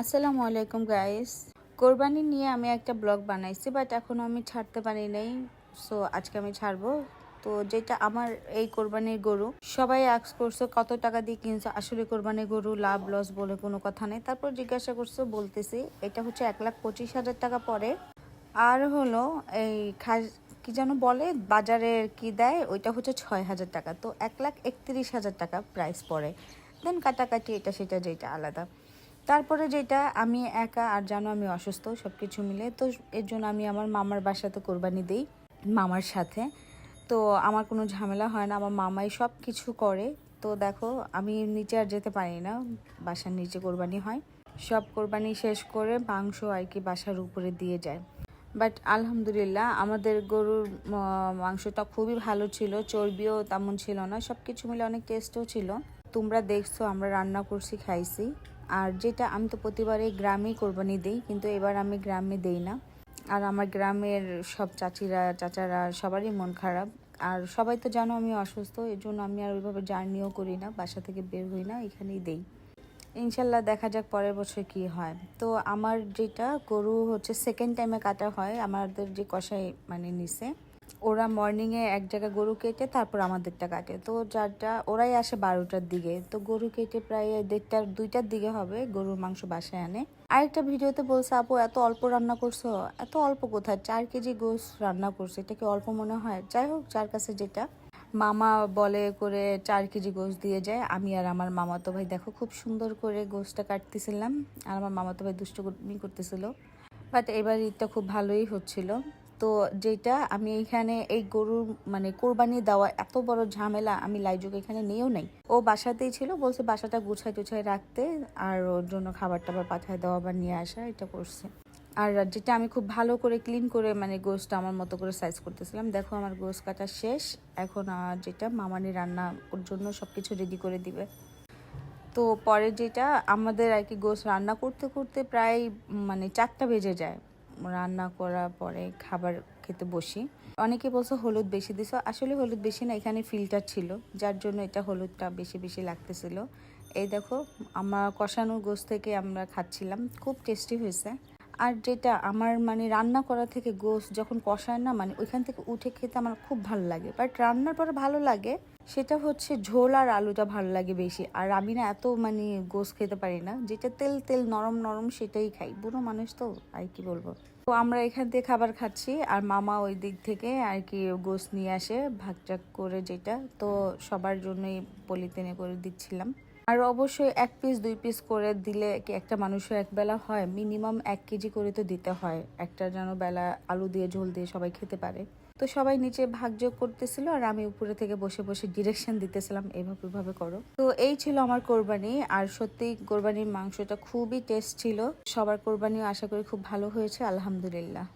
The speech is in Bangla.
আসসালামু আলাইকুম গাইস কোরবানি নিয়ে আমি একটা ব্লগ বানাইছি বাট এখনও আমি ছাড়তে পারি নাই। সো আজকে আমি ছাড়বো। তো, যেটা আমার এই কোরবানির গরু, সবাই আক্স করছ, কত টাকা দিয়ে কিনছো? আসলে কোরবানির গরু লাভ লস বলে কোনো কথা নেই। তারপর জিজ্ঞাসা করছ, বলতেছি, এটা হচ্ছে এক লাখ পঁচিশ হাজার টাকা পরে। আর হলো, এই খাস, কি যেন বলে, বাজারে কি দেয়, ওইটা হচ্ছে ছয় হাজার টাকা। তো, এক লাখ একত্রিশ হাজার টাকা প্রাইস পড়ে দেন কাটাকাটি এটা, সেটা, যেটা আলাদা। তারপরে যেটা, আমি একা আর জানো আমি অসুস্থ সব কিছু মিলে। তো এর জন্য আমি আমার মামার বাসাতে কোরবানি দিই, মামার সাথে। তো আমার কোনো ঝামেলা হয় না, আমার মামাই সব কিছু করে। তো দেখো, আমি নিচে আর যেতে পারি না, বাসার নিচে কোরবানি হয়। সব কোরবানি শেষ করে মাংস আর কি বাসার উপরে দিয়ে যায়। বাট আলহামদুলিল্লাহ, আমাদের গরুর মাংসটা খুবই ভালো ছিল, চর্বিও তেমন ছিল না সব কিছু মিলে অনেক টেস্টও ছিল। তোমরা দেখছ, আমরা রান্না করছি, খাইছি। আর যেটা আমি তো প্রতিবারে গ্রামেই কোরবানি দিই, কিন্তু এবার আমি গ্রামে দেই না। আর আমার গ্রামের সব চাচিরা, চাচারা সবারই মন খারাপ। আর সবাই তো জানো আমি অসুস্থ এর জন্য আমি আর ওইভাবে জার্নিও করি না, বাসা থেকে বের হই না, এখানেই দেই। ইনশাল্লাহ দেখা যাক পরের বছর কি হয়। তো আমার যেটা গরু হচ্ছে সেকেন্ড টাইমে কাটা হয়, আমাদের যে কষাই মানে নিছে। ওরা মর্নিংয়ে এক জায়গায় গরু কেটে তারপর আমাদেরটা কাটে। তো যারটা ওরাই আসে বারোটার দিকে। তো গরু কেটে প্রায় দেড়টার, দুইটার দিকে হবে, গরুর মাংস বাসায় আনে। আরেকটা ভিডিওতে বলছে, আপু, এত অল্প রান্না করছ? এত অল্প কোথায়? চার কেজি গোস রান্না করছে, এটা কি অল্প মনে হয়? যাই হোক, যার কাছে যেটা। মামা বলে করে চার কেজি গোশ দিয়ে যায়। আমি আর আমার মামাতো ভাই, দেখো খুব সুন্দর করে গোশটা কাটতেছিলাম। আর আমার মামাতো ভাই দুষ্টুমি করতেছিল। বাট এবার ঈদটা খুব ভালোই হচ্ছিল। তো যেটা আমি এইখানে এই গরুর মানে কোরবানি দেওয়া এত বড় ঝামেলা আমি লাইজুকে এখানে নিয়েও নাই। ও বাসাতেই ছিল, বলছে বাসাটা গুছাই টুছাই রাখতে আর ওর জন্য খাবার টাবার পাঠায় দেওয়া বা নিয়ে আসা, এটা করছে। আর যেটা আমি খুব ভালো করে ক্লিন করে মানে গোশটা আমার মতো করে সাইজ করতেছিলাম, দেখো আমার গোশ কাটা শেষ, এখন আর যেটা মামানি রান্না ওর জন্য সব কিছু রেডি করে দিবে। তো পরে যেটা আমাদের আর কি গোশ রান্না করতে করতে প্রায় মানে চারটা বেজে যায়। রান্না করার পরে খাবার খেতে বসি। অনেকে বলছে হলুদ বেশি দিছো। আসলে হলুদ বেশি না, এখানে ফিল্টার ছিল, যার জন্য এটা হলুদটা বেশি বেশি লাগতেছিল। এই দেখো, আমার কষানো গোস থেকে আমরা খাচ্ছিলাম, খুব টেস্টি হয়েছে। আর যেটা আমার মানে রান্না করা থেকে গোশ যখন কষায় না মানে ওইখান থেকে উঠে খেতে আমার খুব ভালো লাগে। বাট রান্নার পরে ভালো লাগে, সেটা হচ্ছে ঝোল আর আলুটা ভালো লাগে বেশি। আর আমি না এত মানে গোশ খেতে পারি না, যেটা তেল তেল নরম নরম সেটাই খাই। বুড়ো মানুষ তো, আর কি বলব? তো আমরা এখান থেকে খাবার খাচ্ছি, আর মামা ওই দিক থেকে আর কি গোশ নিয়ে আসে ভাগটাক করে যেটা। তো সবার জন্যই পলিথিনে করে দিচ্ছিলাম। আর অবশ্যই এক পিস দুই পিস করে দিলে একটা মানুষের এক বেলা হয়? মিনিমাম এক কেজি করে তো দিতে হয়। একটা যেন বেলা আলু দিয়ে, ঝোল দিয়ে সবাই খেতে পারে। তো সবাই নিচে ভাগযোগ করতেছিল আর আমি উপরে থেকে বসে বসে ডিরেকশন দিতেছিলাম এইভাবে এভাবে করো। তো এই ছিল আমার কোরবানি। আর সত্যি কোরবানির মাংসটা খুবই টেস্ট ছিল। সবার কোরবানিও আশা করি খুব ভালো হয়েছে, আলহামদুলিল্লাহ।